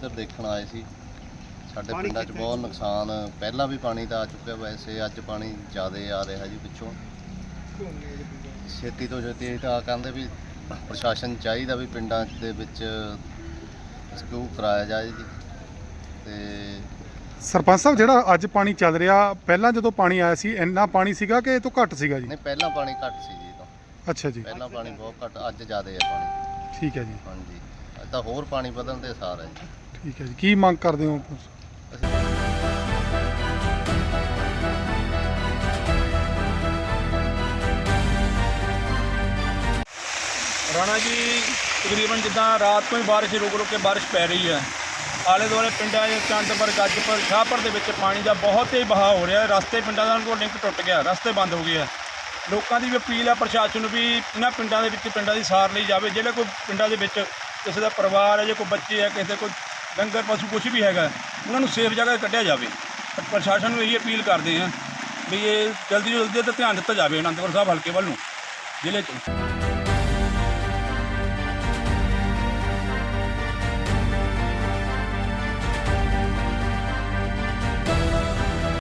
ਇੱਧਰ ਦੇਖਣ ਆਏ ਸੀ। ਸਾਡੇ ਪਿੰਡਾਂ 'ਚ ਬਹੁਤ ਨੁਕਸਾਨ ਪਹਿਲਾਂ ਵੀ ਪਾਣੀ ਤਾਂ ਆ ਚੁੱਕਿਆ ਵੈਸੇ ਅੱਜ ਪਾਣੀ ਜ਼ਿਆਦਾ ਆ ਰਿਹਾ ਜੀ ਪਿੱਛੋਂ। ਛੇਤੀ ਤੋਂ ਛੇਤੀ ਤਾਂ ਕਹਿੰਦੇ ਵੀ ਪ੍ਰਸ਼ਾਸਨ ਚਾਹੀਦਾ ਵੀ ਪਿੰਡਾਂ ਦੇ ਵਿੱਚ ਸਕੂ ਕਰਾਇਆ ਜਾਏ ਜੀ। ਤੇ ਸਰਪੰਚ ਸਾਹਿਬ ਜਿਹੜਾ ਅੱਜ ਪਾਣੀ ਚੱਲ ਰਿਹਾ ਪਹਿਲਾਂ ਜਦੋਂ ਪਾਣੀ ਆਇਆ ਸੀ ਇੰਨਾ ਪਾਣੀ ਸੀਗਾ ਕਿ ਇਹ ਤੋਂ ਘੱਟ ਸੀਗਾ ਜੀ? ਨਹੀਂ ਪਹਿਲਾਂ ਪਾਣੀ ਘੱਟ ਸੀ ਜੀ ਤਾਂ। ਅੱਛਾ ਜੀ। ਪਹਿਲਾਂ ਪਾਣੀ ਬਹੁਤ ਘੱਟ ਅੱਜ ਜ਼ਿਆਦਾ ਹੈ ਪਾਣੀ। ਠੀਕ ਹੈ ਜੀ। ਹਾਂਜੀ। ਤਾਂ ਹੋਰ ਪਾਣੀ ਵਧਣ ਦੇ ਸਾਰ ਹੈ ਜੀ। ਠੀਕ ਹੈ ਜੀ। ਕੀ ਮੰਗ ਕਰਦੇ ਹੋ ਰਾਣਾ ਜੀ ਤਕਰੀਬਨ ਜਿੱਦਾਂ ਰਾਤ ਤੋਂ ਹੀ ਬਾਰਿਸ਼ ਰੁਕ ਰੁਕ ਕੇ ਬਾਰਿਸ਼ ਪੈ ਰਹੀ ਹੈ। ਆਲੇ ਦੁਆਲੇ ਪਿੰਡਾਂ ਦੇ ਚੰਦਪੁਰ ਗੱਜਪੁਰ ਸ਼ਾਹਪੁਰ ਦੇ ਵਿੱਚ ਪਾਣੀ ਦਾ ਬਹੁਤ ਹੀ ਵਹਾਅ ਹੋ ਰਿਹਾ ਹੈ। ਰਸਤੇ ਪਿੰਡਾਂ ਦਾ ਕੋਈ ਲਿੰਕ ਟੁੱਟ ਗਿਆ ਰਸਤੇ ਬੰਦ ਹੋ ਗਏ ਆ ਲੋਕਾਂ ਦੀ ਵੀ ਅਪੀਲ ਹੈ ਪ੍ਰਸ਼ਾਸਨ ਨੂੰ ਵੀ ਇਹਨਾਂ ਪਿੰਡਾਂ ਦੇ ਵਿੱਚ ਪਿੰਡਾਂ ਦੀ ਸਾਰ ਲਈ ਜਾਵੇ। ਜਿਹੜੇ ਕੋਈ ਪਿੰਡਾਂ ਦੇ ਵਿੱਚ ਕਿਸੇ ਦਾ ਪਰਿਵਾਰ ਹੈ ਜੇ ਕੋਈ ਬੱਚੇ ਹੈ ਕਿਸੇ ਦੇ ਕੋਈ ਡੰਗਰ ਪਸ਼ੂ ਕੁਝ ਵੀ ਹੈਗਾ ਉਹਨਾਂ ਨੂੰ ਸੇਫ ਜਗ੍ਹਾ 'ਤੇ ਕੱਢਿਆ ਜਾਵੇ। ਪਰ ਪ੍ਰਸ਼ਾਸਨ ਨੂੰ ਇਹੀ ਅਪੀਲ ਕਰਦੇ ਹਾਂ ਵੀ ਇਹ ਜਲਦੀ ਤੋਂ ਜਲਦੀ ਤੇ ਧਿਆਨ ਦਿੱਤਾ ਜਾਵੇ ਅਨੰਦਪੁਰ ਸਾਹਿਬ ਹਲਕੇ ਵੱਲ ਨੂੰ ਜ਼ਿਲ੍ਹੇ 'ਚ।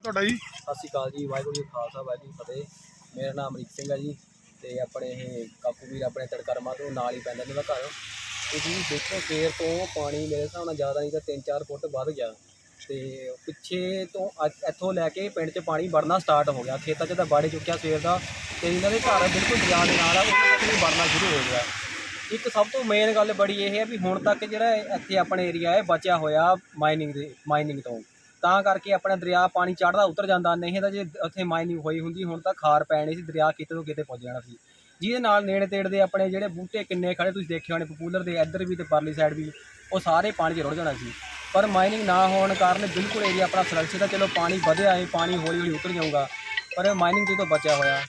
ਤੁਹਾਡਾ ਜੀ? ਸਤਿ ਸ਼੍ਰੀ ਅਕਾਲ ਜੀ ਵਾਹਿਗੁਰੂ ਜੀ ਖਾਲਸਾ ਵਾਹਿਗੁਰੂ ਜੀ ਫਤਿਹ। ਮੇਰਾ ਨਾਮ ਅਮਰੀਕ ਸਿੰਘ ਹੈ ਜੀ ਤੇ ਆਪਣੇ ਇਹ ਕਾਕੂ ਵੀਰ ਆਪਣੇ ਤੜਕਰਮਾ ਤੋਂ ਨਾਲ ਹੀ ਪੈਂਦਾ ਇਹਨਾਂ ਦਾ ਘਰ। ਤੁਸੀਂ ਦੇਖੋ ਸਵੇਰ ਤੋਂ ਪਾਣੀ ਮੇਰੇ ਹਿਸਾਬ ਨਾਲ ਜ਼ਿਆਦਾ ਨਹੀਂ ਤਾਂ 3-4 ਫੁੱਟ ਵੱਧ ਗਿਆ। ਤੇ ਪਿੱਛੇ ਤੋਂ ਅੱਜ ਇੱਥੋਂ ਲੈ ਕੇ ਪਿੰਡ 'ਚ ਪਾਣੀ ਵੜਨਾ ਸਟਾਰਟ ਹੋ ਗਿਆ। ਖੇਤਾਂ 'ਚ ਤਾਂ ਵੜ ਚੁੱਕਿਆ ਸਵੇਰ ਦਾ ਤੇ ਇਹਨਾਂ ਦੇ ਘਰ ਬਿਲਕੁਲ ਦਰਿਆ ਦੇ ਨਾਲ ਆ, ਉਹਨਾਂ ਤੱਕ ਵੀ ਵੜਨਾ ਸ਼ੁਰੂ ਹੋ ਗਿਆ। ਇੱਕ ਸਭ ਤੋਂ ਮੇਨ ਗੱਲ ਬੜੀ ਇਹ ਹੈ ਵੀ ਹੁਣ ਤੱਕ ਜਿਹੜਾ ਇੱਥੇ ਆਪਣੇ ਏਰੀਆ ਹੈ ਬਚਿਆ ਹੋਇਆ ਮਾਈਨਿੰਗ ਦੇ ਮਾਈਨਿੰਗ ਤੋਂ। ਤਾਂ ਕਰਕੇ ਆਪਣਾ ਦਰਿਆ ਪਾਣੀ ਚੜਦਾ ਉਤਰ ਜਾਂਦਾ। ਨਹੀਂ ਤਾਂ ਜੇ ਉੱਥੇ ਮਾਈਨਿੰਗ ਹੋਈ ਹੁੰਦੀ, ਹੁਣ ਤਾਂ ਖਾਰ ਪੈਣੀ ਸੀ, ਦਰਿਆ ਕਿਤੇ ਤੋਂ ਕਿਤੇ ਪਹੁੰਚ ਜਾਣਾ ਸੀ। ਜਿਹਦੇ ਨਾਲ ਨੇੜੇ ਤੇੜੇ ਦੇ ਆਪਣੇ ਜਿਹੜੇ ਬੂਟੇ ਕਿੰਨੇ ਖੜੇ, ਤੁਸੀਂ ਦੇਖੇ ਹੋਣੇ ਪਪੂਲਰ ਦੇ ਇੱਧਰ ਵੀ ਤੇ ਪਰਲੀ ਸਾਈਡ ਵੀ, ਉਹ ਸਾਰੇ ਪਾਣੀ 'ਚ ਰੁੜ ਜਾਣਾ ਸੀ। ਪਰ ਮਾਈਨਿੰਗ ਨਾ ਹੋਣ ਕਾਰਨ ਬਿਲਕੁਲ ਏਰੀਆ ਆਪਣਾ ਸੁਰੱਖਿਅਤ ਹੈ ਚਲੋ ਪਾਣੀ ਵਧਿਆ ਹੈ ਪਾਣੀ ਹੌਲੀ ਹੌਲੀ ਉਤਰ ਜਾਊਗਾ। ਪਰ ਮਾਈਨਿੰਗ ਤੋਂ ਬਚਿਆ ਹੋਇਆ।